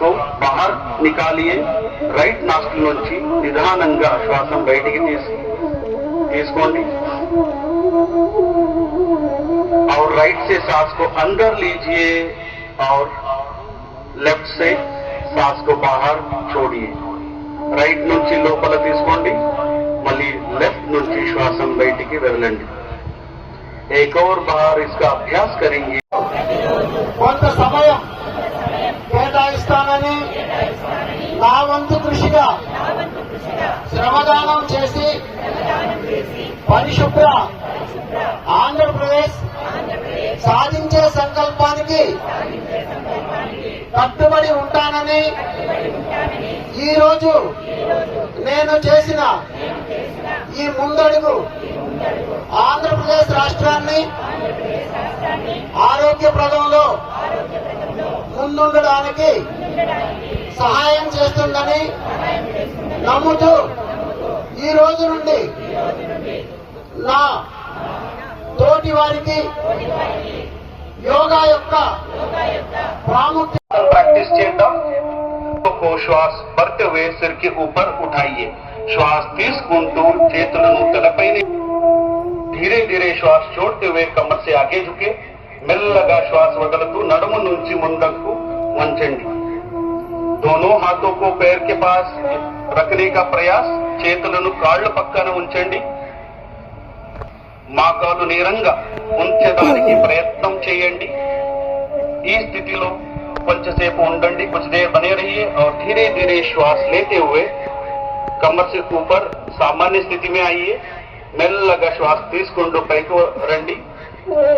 को बाहर निकालिए రైట్ నాస్టిల్ నుంచి నిదానంగా శ్వాసం బయటికి తీసు తీసుకోండి और राइट से सांस को अंदर लीजिए और लेफ्ट से सांस को बाहर छोड़िए రైట్ నుంచి లోపల తీసుకోండి మళ్ళీ లెఫ్ట్ నుంచి శ్వాసం బయటికి వెళ్ళండి एक और बार इसका अभ्यास करेंगे శ్రమదానం చేసి పరిశుభ్ర ఆంధ్రప్రదేశ్ సాధించే సంకల్పానికి కట్టుబడి ఉంటానని ఈరోజు నేను చేసిన ఈ ముందడుగు ఆంధ్రప్రదేశ్ రాష్ట్రాన్ని ఆరోగ్యప్రదంలో ముందుండడానికి సహాయం చేస్తుందని నమ్ముతూ ఈ రోజు నుండి నా తోటి వారికి యోగా యొక్క ప్రాముఖ్యత प्रैक्टिस చేద్దాం को శ్వాస భర్తే हुए सिर के ऊपर उठाइए శ్వాస తీసుకుంటూ చేతులను తలపైన ధీరే ధీరే శ్వాస छोड़ते हुए कमर से आगे झुके మెల్లగా శ్వాస వదులుతూ నడుము నుంచి ముందుకు వంచండి दोनों हाथों को पैर के पास रखने का प्रयास చేతులను కాళ్ళు పక్కన ఉంచండి మాకాలు నేరంగా ఉంచడానికి ప్రయత్నం చేయండి ఈ స్థితిలో కొంచెంసేపు ఉండండి कुछ देर बने रहिए और धीरे धीरे श्वास लेते हुए कमर से ऊपर सामान्य स्थिति में आइए మెల్లగా శ్వాస తీసుకుంటూ పైకి రండి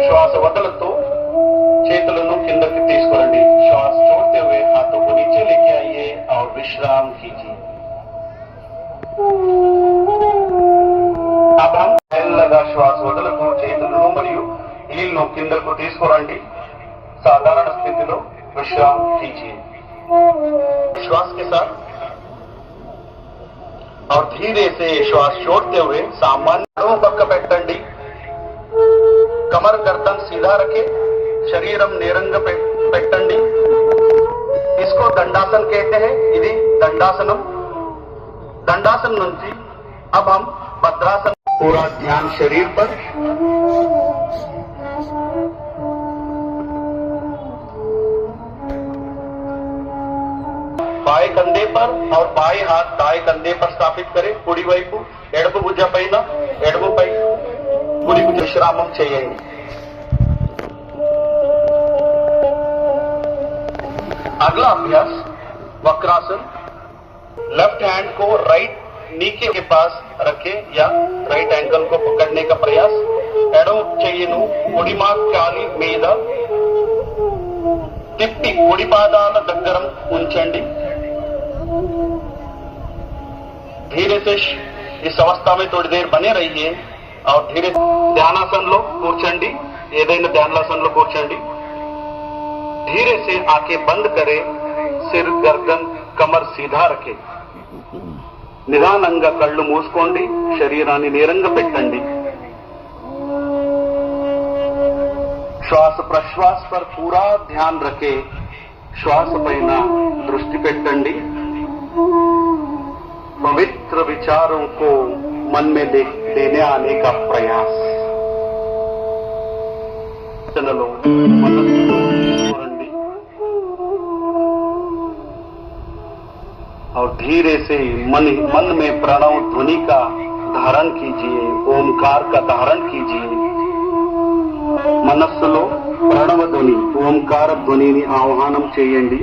శ్వాస వదలతో చేతులను కిందకి తీసుకురండి శ్వాస छोड़ते हुए हाथों को नीचे लेके आइए और विश्राम कीजिए అప్పుడు మెల్లగా శ్వాస వదులుతూ చేతులను మరియు विश्राम श्वास के साथ और धीरे से श्वास छोड़ते हुए सामान्य पक्का पैटंडी कमर गर्दन सीधा रखे शरीरम निरंग पैटंडी इसको दंडासन कहते हैं यदि दंडासनम दंडासन నుంచి अब हम भद्रासन पूरा ध्यान शरीर पर బాయ్ కంధే పర్ और బాయ్ हाथ दाएं कंधे पर स्थापित करें కుడి వైపు ఎడమ భుజ పైన ఎడమపై కుడి భుజ విశ్రామం చేయండి अगला अभ्यास वक्रासन लेफ्ट हैंड को राइट नीचे के पास रखे या राइट एंगल को पकड़ने का प्रयास ఎడమ చెయ్యను కుడిమా కాలి మీద తిప్పి కుడి పాదాల దగ్గర ఉంచండి धीरे से इस अवस्था में थोड़ी देर बने रहिए और धीरे ధ్యానాసనలో కూర్చోండి ఏదైనా ధ్యానాసనలో కూర్చోండి धीरे से आंखें बंद करें सिर गर्दन కమర్ సీధా రకే. నిదానంగా కళ్ళు మూసుకోండి శరీరాన్ని నేరంగా పెట్టండి. శ్వాస ప్రశ్వాస పర్ పూరా ధ్యాన్ రకే. శ్వాస పైన దృష్టి పెట్టండి. పవిత్ర విచారం కో మన్ में ले, लेने आने का और धीरे से मन मन में प्रणव ध्वनि का धारण कीजिए ओमकार का धारण कीजिए మనస్సులో ప్రణవ ధ్వని ఓంకార ధ్వనిని ఆహ్వానం చేయండి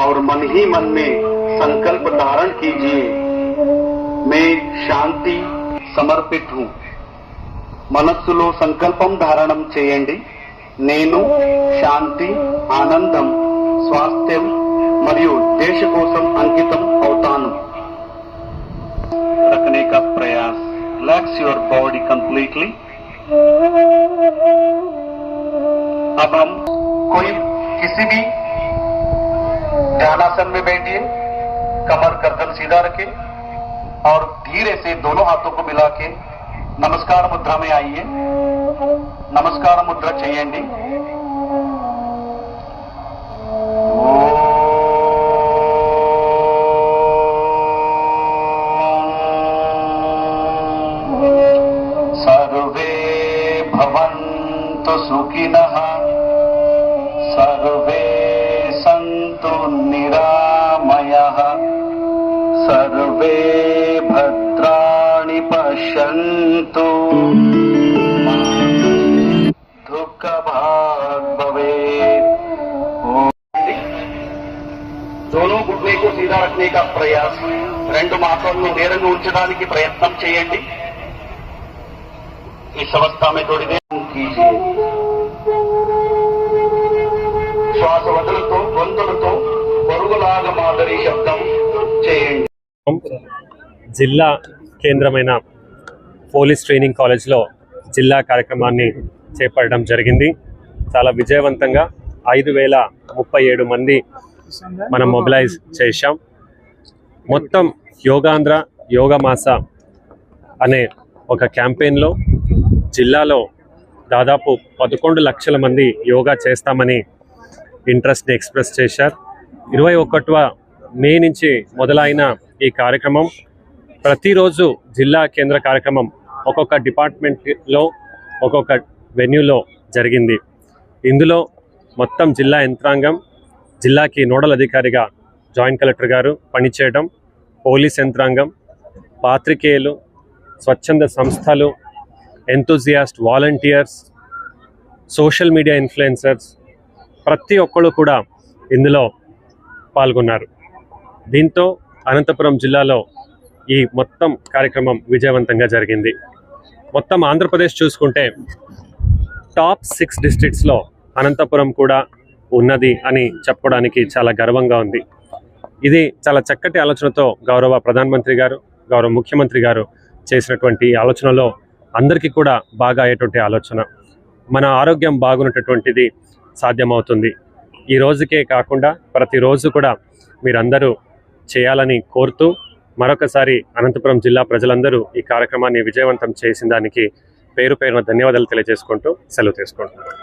और मन ही मन में संकल्प धारण कीजिए मैं శాంతి సమర్పిత్ హూ మనస్సులో సంకల్పం ధారణం చేయండి నేను శాంతి ఆనందం స్వాస్థ్యం మరియు దేశ కోసం అంకితం అవుతాను रखने का प्रयास रिलैक्स योर बॉडी कंप्लीटली अब हम कोई किसी भी ध्यानासन में बैठिए कमर गर्दन सीधा रखे और धीरे से दोनों हाथों को मिला के నమస్కార ముద్రమే అయ్యే నమస్కార ముద్ర చేయండి. సర్వే సుఖిన. సంతు నిరామయ. సర్వే पश्यन्तु मा दुःखभाग् भवेत् ॐ। दोनों घुटने को सीधा रखने का प्रयास రెండు మాటలను నేరంగా ఉంచడానికి ప్రయత్నం చేయండి इस अवस्था में थोड़ी देर कीजिए శ్వాస వదులుతూ గొంతులతో పొరుగులాగా మాదిరి శబ్దం చేయండి జిల్లా కేంద్రమైన పోలీస్ ట్రైనింగ్ కాలేజ్లో జిల్లా కార్యక్రమాన్ని చేపట్టడం జరిగింది. చాలా విజయవంతంగా ఐదు వేల ముప్పై ఏడు మంది మనం మొబిలైజ్ చేశాం. మొత్తం యోగాంధ్ర యోగమాస అనే ఒక క్యాంపెయిన్లో జిల్లాలో దాదాపు పదకొండు లక్షల మంది యోగా చేస్తామని ఇంట్రెస్ట్ని ఎక్స్ప్రెస్ చేశారు. ఇరవై ఒకటవ మే నుంచి మొదలైన ఈ కార్యక్రమం ప్రతిరోజు జిల్లా కేంద్ర కార్యక్రమం ఒక్కొక్క డిపార్ట్మెంట్లో ఒక్కొక్క వెన్యూలో జరిగింది. ఇందులో మొత్తం జిల్లా యంత్రాంగం జిల్లాకి నోడల్ అధికారిగా జాయింట్ కలెక్టర్ గారు పనిచేయడం పోలీస్ యంత్రాంగం పాత్రికేయులు స్వచ్ఛంద సంస్థలు enthusiast volunteers social media influencers ప్రతి ఒక్కళ్ళు కూడా ఇందులో పాల్గొన్నారు. దీంతో అనంతపురం జిల్లాలో ఈ మొత్తం కార్యక్రమం విజయవంతంగా జరిగింది. మొత్తం ఆంధ్రప్రదేశ్ చూసుకుంటే టాప్ సిక్స్ డిస్ట్రిక్ట్స్లో అనంతపురం కూడా ఉన్నది అని చెప్పుకోవడానికి చాలా గర్వంగా ఉంది. ఇది చాలా చక్కటి ఆలోచనతో గౌరవ ప్రధానమంత్రి గారు గౌరవ ముఖ్యమంత్రి గారు చేసినటువంటి ఆలోచనలో అందరికీ కూడా బాగా అయ్యేటువంటి ఆలోచన. మన ఆరోగ్యం బాగున్నటువంటిది సాధ్యమవుతుంది. ఈ రోజుకే కాకుండా ప్రతిరోజు కూడా మీరందరూ చేయాలని కోరుతూ మరొకసారి అనంతపురం జిల్లా ప్రజలందరూ ఈ కార్యక్రమాన్ని విజయవంతం చేసిన దానికి పేరు పేరున ధన్యవాదాలు తెలియజేసుకుంటూ సెలవు తీసుకుంటున్నాను.